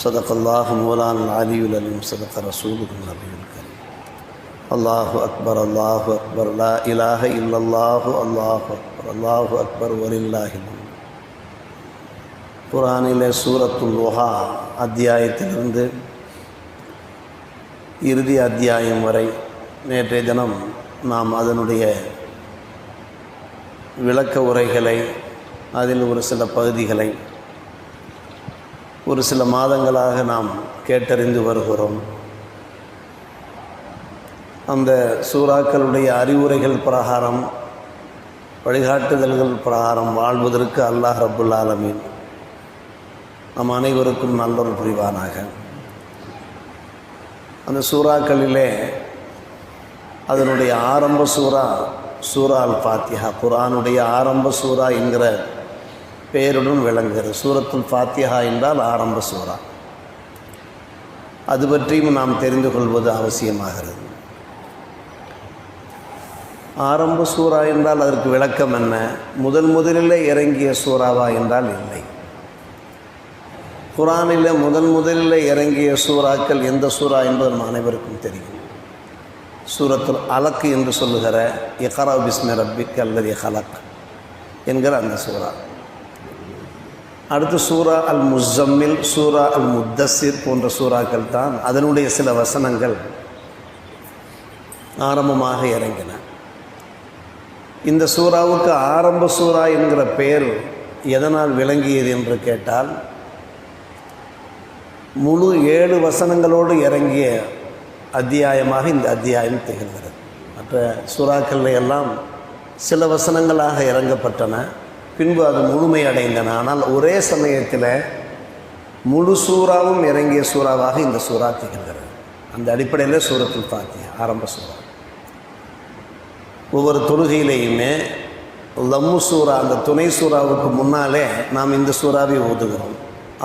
صدق الله مولانا العلي العليم صدق رسوله النبي الكريم الله أكبر الله أكبر لا إله إلا الله الله أكبر الله أكبر ولله الحمد குரானிலே சூரத்துல் லுஹா அத்தியாயத்திலிருந்து இறுதி அத்தியாயம் வரை நேற்றைய தினம் நாம் அதனுடைய விளக்க உரைகளை அதில் ஒரு சில பகுதிகளை ஒரு சில மாதங்களாக நாம் கேட்டறிந்து வருகிறோம். அந்த சூறாக்களுடைய அறிவுரைகள் பிரகாரம் வழிகாட்டுதல்கள் பிரகாரம் வாழ்வதற்கு அல்லாஹ் ரபுல் ஆலமீன் நம் அனைவருக்கும் நல்லொரு புரிவானாக. அந்த சூறாக்களிலே அதனுடைய ஆரம்ப சூறா சூறால் அல் குரானுடைய ஆரம்ப சூறா என்கிற பெயருடன் விளங்குகிறது. சூரத்துல் ஃபாத்தியா என்றால் ஆரம்ப சூறா. அது பற்றியும் நாம் தெரிந்து கொள்வது அவசியமாகிறது. ஆரம்ப சூறா என்றால் அதற்கு விளக்கம் என்ன? முதல் முதலிலே இறங்கிய சூறாவா என்றால் இல்லை. குரானில் முதன் முதலில் இறங்கிய சூறாக்கள் எந்த சூறா என்பது நம் அனைவருக்கும் தெரியும். சூரத்துல் அலக்கு என்று சொல்லுகிற இகரா பிஸ்மி ரப்பிக் அல்லது ஹலக் என்கிற அந்த சூறா. அடுத்து சூரா அல் முசம்மில் சூரா அல் முத்தசிர் போன்ற சூறாக்கள் தான் அதனுடைய சில வசனங்கள் ஆரம்பமாக இறங்கின. இந்த சூறாவுக்கு ஆரம்ப சூறா என்கிற பெயர் எதனால் விளங்கியது என்று கேட்டால் முழு ஏழு வசனங்களோடு இறங்கிய அத்தியாயமாக இந்த அத்தியாயம் திகழ்கிறது. மற்ற சூறாக்கள் எல்லாம் சில வசனங்களாக இறங்கப்பட்டன. பின்பு அது முழுமை அடைந்தன ஆனால் ஒரே சமயத்தில் முழு சூறாவும் இறங்கிய சூறாவாக இந்த சூறா திகழ்கிறது. அந்த அடிப்படையில் சூரத்தில் பாத்தியா ஆரம்ப சூறா. ஒவ்வொரு தொழுகையிலேயுமே லம்மு சூறா அந்த துணை சூறாவுக்கு முன்னாலே நாம் இந்த சூறாவை ஓதுகிறோம்.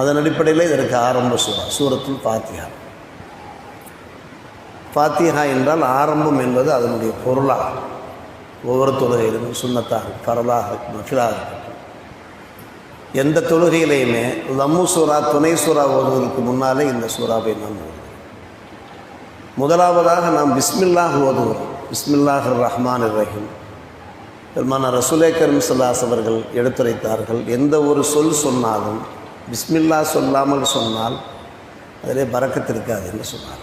அதன் அடிப்படையில் இதற்கு ஆரம்ப சூறா சூரத்தில் பாத்தியா பாத்தியா என்றால் ஆரம்பம் என்பது அதனுடைய பொருளாக ஒவ்வொரு தொழுகையிலும் சுண்ணத்தாக பரலாக மஃபிலாக இருக்கட்டும் எந்த தொழுகையிலையுமே லம்மு சூறா துணை சூறா ஓதுவதற்கு முன்னாலே இந்த சூறாவை நாம் ஓதுவோம். முதலாவதாக நாம் பிஸ்மில்லாஹ் ஓதுகிறோம் பிஸ்மில்லாஹ் ரஹ்மான் ரஹீம். பெருமான ரசூலே கரும் சல்லாஸ் அவர்கள் எடுத்துரைத்தார்கள் எந்த ஒரு சொல் சொன்னாலும் பிஸ்மில்லா சொல்லாமல் சொன்னால் அதிலே பறக்கத்திருக்காது என்று சொன்னார்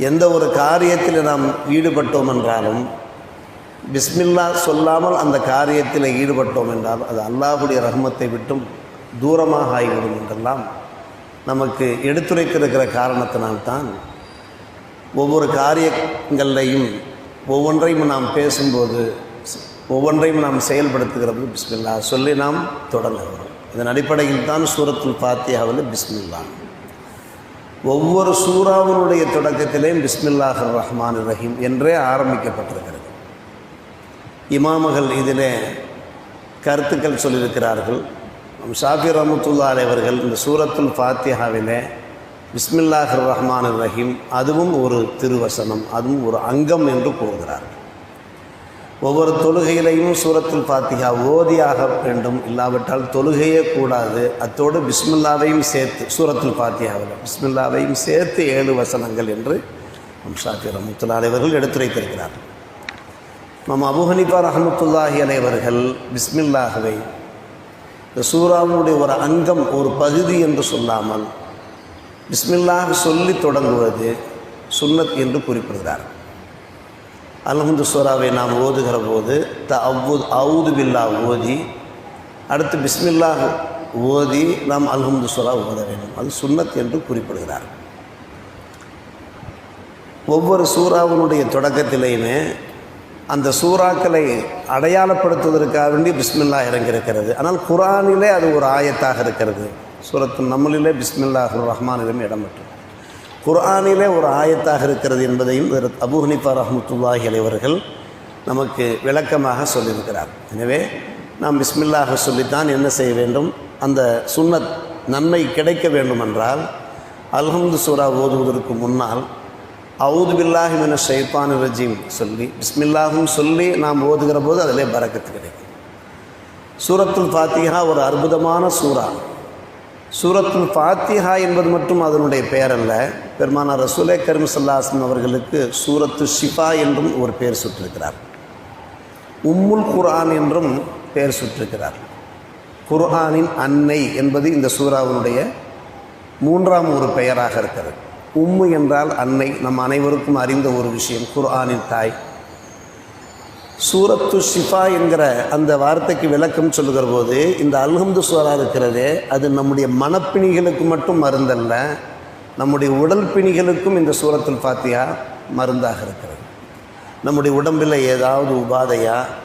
எந்த ஒரு காரியத்தில் நாம் ஈடுபட்டோம் என்றாலும் பிஸ்மில்லா சொல்லாமல் அந்த காரியத்தில் ஈடுபட்டோம் என்றால் அது அல்லாஹுடைய ரஹ்மத்தை விட்டும் தூரமாக ஆகிவிடும் என்றெல்லாம் நமக்கு எடுத்துரைத்திருக்கிற காரணத்தினால்தான் ஒவ்வொரு காரியங்களையும் ஒவ்வொன்றையும் நாம் பேசும்போது ஒவ்வொன்றையும் நாம் செயல்படுத்துகிறது பிஸ்மில்லா சொல்லி நாம் தொடங்குகிறோம். இதன் அடிப்படையில் தான் சூரத்துல் ஃபாத்தியாவில் பிஸ்மில்லா ஒவ்வொரு சூறாவினுடைய தொடக்கத்திலேயும் பிஸ்மில்லாஹ் ரஹ்மான் ரஹீம் என்றே ஆரம்பிக்கப்பட்டிருக்கிறது. இமாமகள் இதில் கருத்துக்கள் சொல்லியிருக்கிறார்கள். நம் ஷாஃபி ரஹமத்துல்லா அவர்கள் இந்த சூரத்துல் ஃபாத்தியாவில் பிஸ்மில்லாஹ் ரஹ்மான் ரஹீம் அதுவும் ஒரு திருவசனம் அதுவும் ஒரு அங்கம் என்று கூறுகிறார்கள். ஒவ்வொரு தொழுகையிலையும் சூரத்துல் ஃபாத்திகா ஓதியாக வேண்டும். இல்லாவிட்டால் தொழுகையே கூடாது. அத்தோடு பிஸ்மில்லாவையும் சேர்த்து சூரத்துல் ஃபாத்தியாவில் பிஸ்மில்லாவையும் சேர்த்து ஏழு வசனங்கள் என்று நம் ஷாஃபி ரஹமத்துல்லா அலைவர்கள் எடுத்துரைத்திருக்கிறார்கள். நம்ம அபுஹனிபா ரஹமத்துல்லாஹி அலைவர்கள் பிஸ்மில்லாகவே இந்த சூறாவுடைய ஒரு அங்கம் ஒரு பகுதி என்று சொல்லாமல் பிஸ்மில்லாக சொல்லி தொடங்குவது சுன்னத் என்று குறிப்பிடுகிறார். அல்ஹந்து சூறாவை நாம் ஓதுகிற போது த அவ்வு அவுது பில்லா ஓதி அடுத்து பிஸ்மில்லாஹ் ஓதி நாம் அல்ஹம்து சூறா ஓத வேண்டும். அது சுன்னத் என்று குறிப்பிடுகிறார். ஒவ்வொரு சூறாவினுடைய தொடக்கத்திலேயுமே அந்த சூறாக்களை அடையாளப்படுத்துவதற்காக வேண்டி பிஸ்மில்லா இறங்கியிருக்கிறது. ஆனால் குரானிலே அது ஒரு ஆயத்தாக இருக்கிறது. சூரத்து நம்மளிலே பிஸ்மில்லாஹ் ரஹ்மானிலும் இடம்பெற்றது. குர்ஆனிலே ஒரு ஆயத்தாக இருக்கிறது என்பதையும் இதற்கு அபூ ஹனீஃபா அலைவர்கள் நமக்கு விளக்கமாக சொல்லியிருக்கிறார். எனவே நாம் பிஸ்மில்லாக சொல்லித்தான் என்ன செய்ய வேண்டும்? அந்த சுன்னத் நன்மை கிடைக்க வேண்டுமென்றால் அல்ஹம்து சூரா ஓதுவதற்கு முன்னால் அவுது பில்லாஹி மின ஷைத்தான் ரஜீம் சொல்லி பிஸ்மில்லாஹும் சொல்லி நாம் ஓதுகிற போது அதிலே பறக்கத்து கிடைக்கும். சூரத்துல் ஃபாத்திஹா ஒரு அற்புதமான சூரா சூரத்துல் ஃபாத்திஹா என்பது மட்டும் அதனுடைய பெயர் அல்ல பெருமானார் ரசூலே கரீம் சல்லாஸ்லம் அவர்களுக்கு சூரத்து ஷிஃபா என்றும் ஒரு பெயர் சுற்றிருக்கிறார் உம்முல் குர்ஆன் என்றும் பெயர் சுற்றிருக்கிறார் குர்ஆனின் அன்னை என்பது இந்த சூறாவினுடைய மூன்றாம் ஒரு பெயராக இருக்கிறது. உம்மு என்றால் அன்னை நம் அனைவருக்கும் அறிந்த ஒரு விஷயம் குர்ஆனின் தாய். சூரத்து ஷிஃபா என்கிற அந்த வார்த்தைக்கு விளக்கம் சொல்லுகிற போது இந்த அல்ஹம்து சூரா இருக்கிறதே அது நம்முடைய மனப்பிணிகளுக்கு மட்டும் மருந்தல்ல நம்முடைய உடல் பிணிகளுக்கும் இந்த சூரத்துல் ஃபாத்தியா மருந்தாக இருக்கிறது. நம்முடைய உடம்பில் ஏதாவது உபாதையாக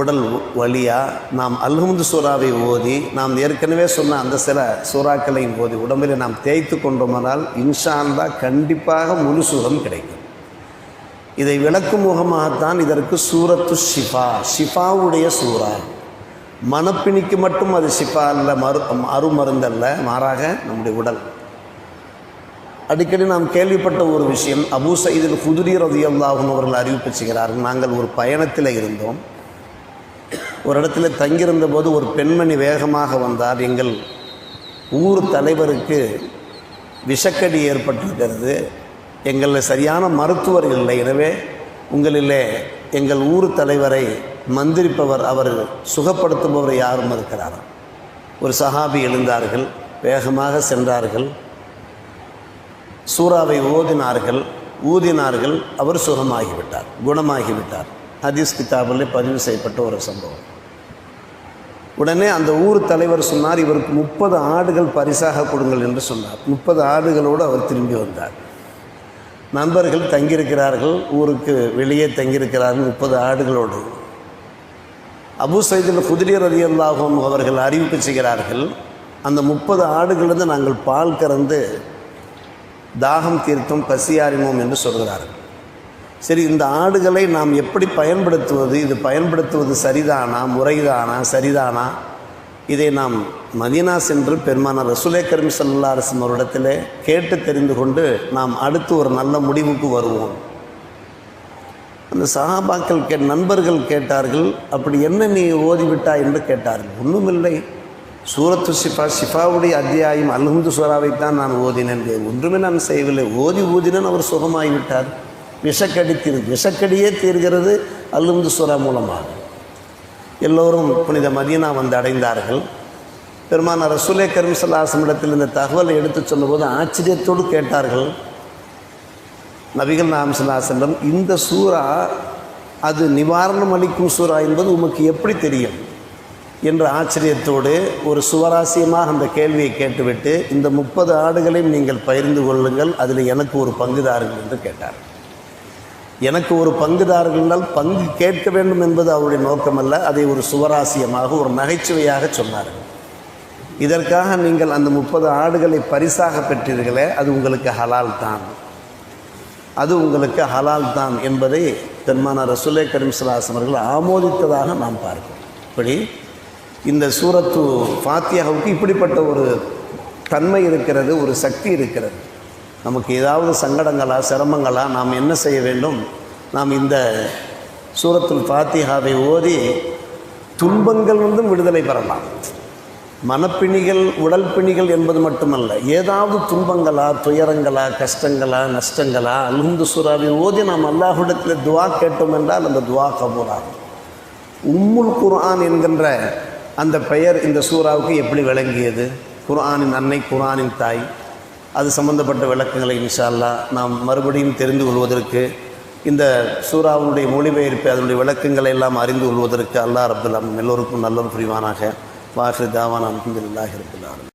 உடல் வழியாக நாம் அல்ஹமது சூறாவை ஓதி நாம் ஏற்கனவே சொன்ன அந்த சில சூறாக்களையும் ஓதி உடம்பில் நாம் தேய்த்து கொண்டோமானால் இன்ஷாந்தா கண்டிப்பாக முழு சூரம் கிடைக்கும். இதை விளக்கும் முகமாகத்தான் இதற்கு சூரத்து ஷிஃபா ஷிஃபாவுடைய சூறா. மனப்பிணிக்கு மட்டும் அது ஷிஃபா அல்ல மரு அருமருந்தல்ல மாறாக நம்முடைய உடல். அடிக்கடி நாம் கேள்விப்பட்ட ஒரு விஷயம் அபூ சயீதில் குதிரி ரதியல்லாஹன் அவர்கள் அறிவிப்பு செய்கிறார்கள் நாங்கள் ஒரு பயணத்தில் இருந்தோம். ஒரு இடத்துல தங்கியிருந்த போது ஒரு பெண்மணி வேகமாக வந்தார். எங்கள் ஊர் தலைவருக்கு விஷக்கடி ஏற்பட்டிருக்கிறது. எங்களில் சரியான மருத்துவர் இல்லை. எனவே உங்களிலே எங்கள் ஊர் தலைவரை மந்திரிப்பவர் அவர் சுகப்படுத்துபவர் யாரும் இருக்கிறார். ஒரு சஹாபி எழுந்தார்கள் வேகமாக சென்றார்கள். சூறாவை ஓதினார்கள். ஊதினார்கள். அவர் சுகமாகிவிட்டார் குணமாகிவிட்டார். ஹதீஸ் கிதாபில் பதிவு செய்யப்பட்ட ஒரு சம்பவம். உடனே அந்த ஊர் தலைவர் சொன்னார் இவருக்கு முப்பது ஆடுகள் பரிசாக கொடுங்கள் என்று சொன்னார். முப்பது ஆடுகளோடு அவர் திரும்பி வந்தார். நண்பர்கள் தங்கியிருக்கிறார்கள் ஊருக்கு வெளியே தங்கியிருக்கிறார்கள் முப்பது ஆடுகளோடு. அபு சைதில் குதிரியர் ரதியல்லாகும் அவர்கள் அறிவிப்பு செய்கிறார்கள் அந்த முப்பது ஆடுகளிலிருந்து நாங்கள் பால் கறந்து தாகம் தீர்த்தம் பசியாரிமோம் என்று சொல்கிறார்கள். சரி இந்த ஆடுகளை நாம் எப்படி பயன்படுத்துவது? இது பயன்படுத்துவது சரிதானா? முறைதானா? சரிதானா? இதை நாம் மதீனா சென்று பெருமான ரசுலே கரிம் சல்லா அரசன் அவரிடத்தில் கேட்டு தெரிந்து கொண்டு நாம் அடுத்து ஒரு நல்ல முடிவுக்கு வருவோம். அந்த சஹாபாக்கள் கே நண்பர்கள் கேட்டார்கள் அப்படி என்ன நீ ஓதிவிட்டா? என்று கேட்டார்கள். ஒன்றுமில்லை சூரத்து ஷிஃபா ஷிஃபாவுடைய அத்தியாயம் அல்ஹம்து சூறாவைத்தான் நான் ஓதினேன். ஒன்றுமே நான் செய்யவில்லை. ஓதி ஊதினேன் அவர் சுகமாகிவிட்டார். விஷக்கடி தீர் விஷக்கடியே தீர்கிறது அல்ஹம்து சுரா மூலமாக. எல்லோரும் புனித மதீனா வந்து அடைந்தார்கள். பெருமான ரசூலே கரிம்சல்லாசமிடத்தில் இந்த தகவலை எடுத்து சொன்னபோது ஆச்சரியத்தோடு கேட்டார்கள். நபிகள் நாம் சொல்லாசலம் இந்த சூறா அது நிவாரணம் அளிக்கும் சூறா என்பது உமக்கு எப்படி தெரியும்? என்ற ஆச்சரியத்தோடு ஒரு சுவராசியமாக அந்த கேள்வியை கேட்டுவிட்டு இந்த முப்பது ஆடுகளையும் நீங்கள் பகிர்ந்து கொள்ளுங்கள் அதில் எனக்கு ஒரு பங்குதாருங்கள் என்று கேட்டார். எனக்கு ஒரு பங்குதாரர்களால் பங்கு கேட்க வேண்டும் என்பது அவருடைய நோக்கமல்ல. அதை ஒரு சுவராசியமாக ஒரு நகைச்சுவையாக சொன்னார்கள் இதற்காக நீங்கள் அந்த முப்பது ஆடுகளை பரிசாக பெற்றீர்களே அது உங்களுக்கு ஹலால் தான். அது உங்களுக்கு ஹலால் தான் என்பதை பெருமான ரசுலே கரீம்சலாசம் அவர்கள் ஆமோதித்ததாக நாம் பார்க்கிறோம். இப்படி இந்த சூரத்து ஃபாத்தியாவுக்கு இப்படிப்பட்ட ஒரு தன்மை இருக்கிறது ஒரு சக்தி இருக்கிறது. நமக்கு ஏதாவது சங்கடங்களா சிரமங்களா நாம் என்ன செய்ய வேண்டும்? நாம் இந்த சூரத்துல் ஃபாத்திஹாவை ஓதி துன்பங்கள் வந்தும் விடுதலை பெறலாம். மனப்பிணிகள் உடல் பிணிகள் என்பது மட்டுமல்ல ஏதாவது துன்பங்களா துயரங்களா கஷ்டங்களா நஷ்டங்களா அல்ஹுந்து சூறாவை ஓதி நாம் அல்லாஹுடத்தில் துவா கேட்டோம் என்றால் அந்த துவா கபூராகும் உம்முல் குர்ஆன் என்கின்ற அந்த பெயர் இந்த சூறாவுக்கு எப்படி விளங்கியது? குர்ஆனின் அன்னை குர்ஆனின் தாய். அது சம்பந்தப்பட்ட விளக்கங்களை இன்ஷால்லா நாம் மறுபடியும் தெரிந்து கொள்வதற்கு இந்த சூறாவுடைய மொழிபெயர்ப்பு அதனுடைய விளக்கங்களை எல்லாம் அறிந்து கொள்வதற்கு அல்லாஹ் ரபுல்லாம் எல்லோருக்கும் நல்லது புரிவானாக. வாஹிர் தாவான் அலமதுல்லாஹி ரபுல்லாலும்